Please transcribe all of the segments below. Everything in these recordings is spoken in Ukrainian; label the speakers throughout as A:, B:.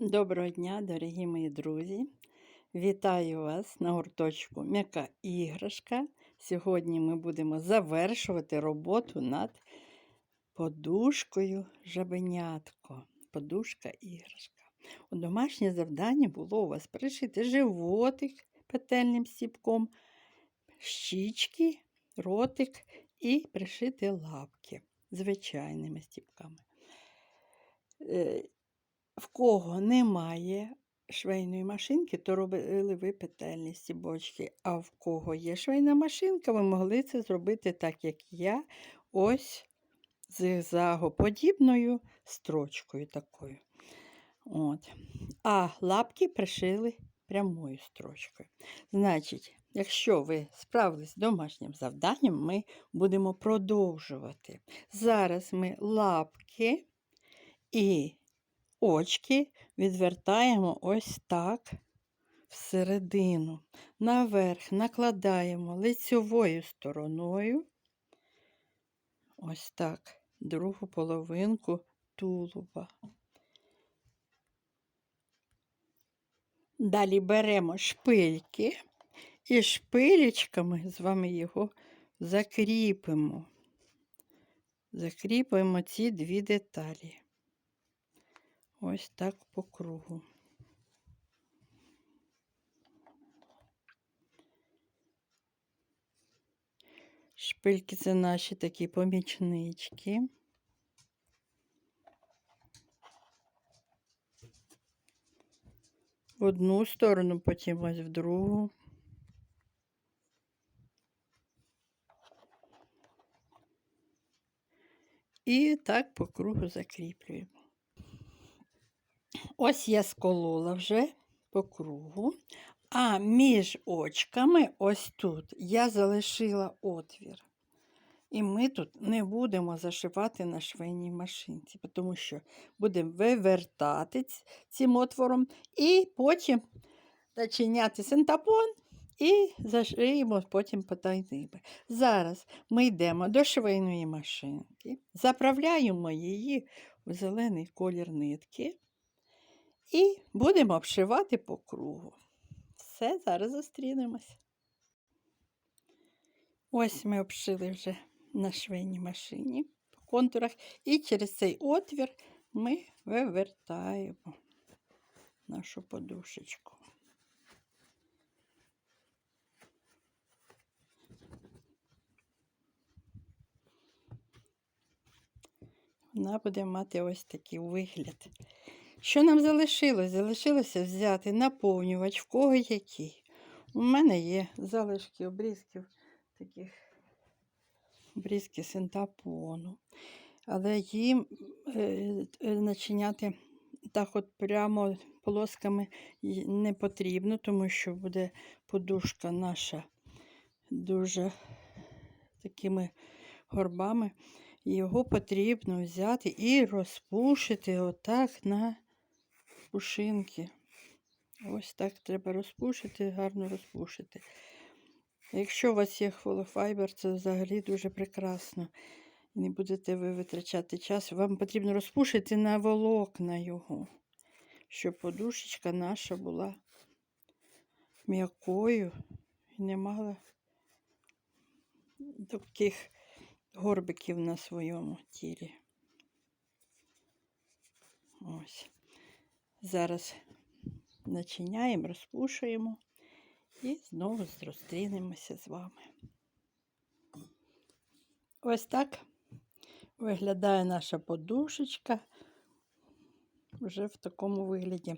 A: Доброго дня, дорогі мої друзі! Вітаю вас на гурточку М'яка іграшка. Сьогодні ми будемо завершувати роботу над подушкою жабенятко. Подушка іграшка. У домашнє завдання було у вас пришити животик петельним стіпком, щічки, ротик і пришити лапки звичайними стіпками. В кого немає швейної машинки, то робили ви петельні стібочки. А в кого є швейна машинка, ви могли це зробити так, як я, ось зигзагоподібною строчкою такою. От. А лапки пришили прямою строчкою. Значить, якщо ви справились з домашнім завданням, ми будемо продовжувати. Зараз ми лапки і очки відвертаємо ось так всередину. Наверх накладаємо лицьовою стороною, ось так, другу половинку тулуба. Далі беремо шпильки і шпилечками з вами його закріпимо. Закріпимо ці дві деталі. Ось так по кругу. Шпильки це наші такі помічнички. В одну сторону, потім ось в другу. І так по кругу закріплюємо. Ось я сколола вже по кругу, а між очками, ось тут, я залишила отвір. І ми тут не будемо зашивати на швейній машинці, тому що будемо вивертати цим отвором і потім начиняти синтапон і зашиємо потім потайними. Зараз ми йдемо до швейної машинки, заправляємо її в зелений колір нитки. І будемо обшивати по кругу. Все, зараз зустрінемось. Ось ми обшили вже на швейній машині по контурах, і через цей отвір ми вивертаємо нашу подушечку. Вона буде мати ось такий вигляд. Що нам залишилось? Залишилося взяти наповнювач, в кого який. У мене є залишки обрізків таких обрізки синтапону. Але їм е, е, начиняти так от прямо полосками не потрібно, тому що буде подушка наша дуже такими горбами. Його потрібно взяти і розпушити отак на пушинки. Ось так треба розпушити, гарно розпушити. Якщо у вас є холофайбер, це взагалі дуже прекрасно. Не будете ви витрачати час. Вам потрібно розпушити на волокна його, щоб подушечка наша була м'якою і не мала таких горбиків на своєму тілі. Ось. Зараз начиняємо, розпушуємо і знову зустрінемося з вами. Ось так виглядає наша подушечка вже в такому вигляді.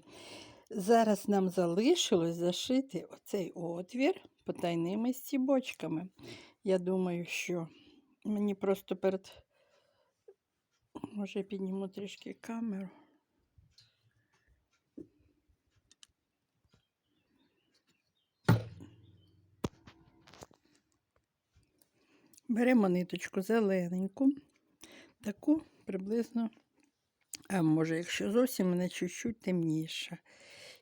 A: Зараз нам залишилось зашити оцей отвір потайними стібочками. Я думаю, що мені просто перед, може, підніму трішки камеру. Беремо ниточку зелененьку, таку приблизно, а може, якщо зовсім не чуть-чуть темніша.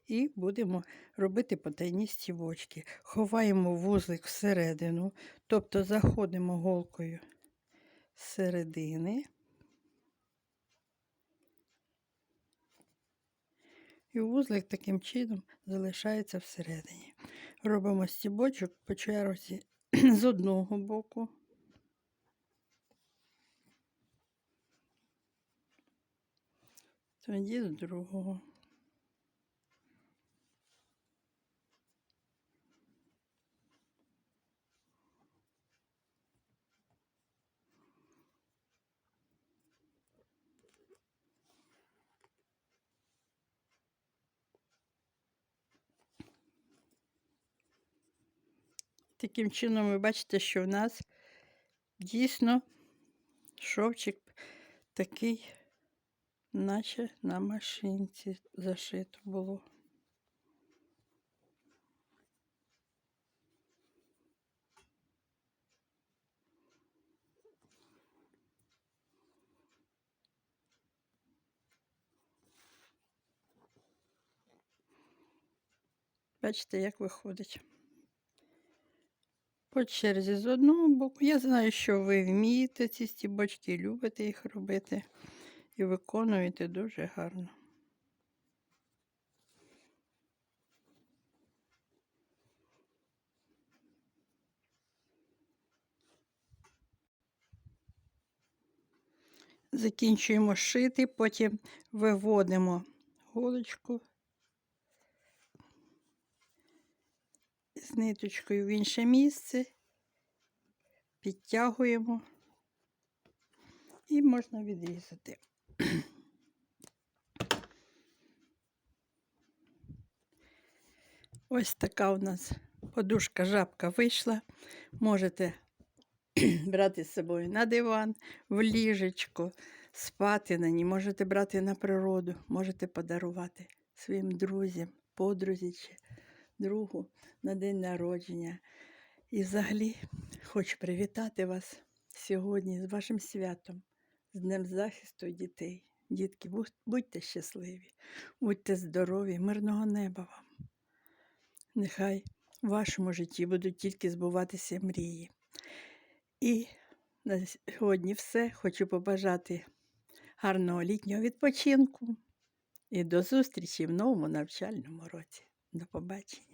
A: І будемо робити потайні стівочки. Ховаємо вузлик всередину, тобто заходимо голкою з середини І вузлик таким чином залишається всередині. Робимо стібочок по черзі з одного боку. Тоді з другого. Таким чином ви бачите, що в нас дійсно шовчик такий, наче на машинці зашито було. Бачите, як виходить. По черзі з одного боку. Я знаю, що ви вмієте ці стібочки, любите їх робити і виконуєте дуже гарно. Закінчуємо шити, потім виводимо голочку з ниточкою в інше місце, підтягуємо і можна відрізати. Ось така у нас подушка жабка вийшла. Можете брати з собою на диван, в ліжечко, спати на ній, можете брати на природу, можете подарувати своїм друзям, подрузі чи другу на день народження. І взагалі хочу привітати вас сьогодні з вашим святом, з Днем захисту дітей. Дітки, будьте щасливі, будьте здорові, мирного неба вам. Нехай в вашому житті будуть тільки збуватися мрії. І на сьогодні все. Хочу побажати гарного літнього відпочинку і до зустрічі в новому навчальному році. До побачення.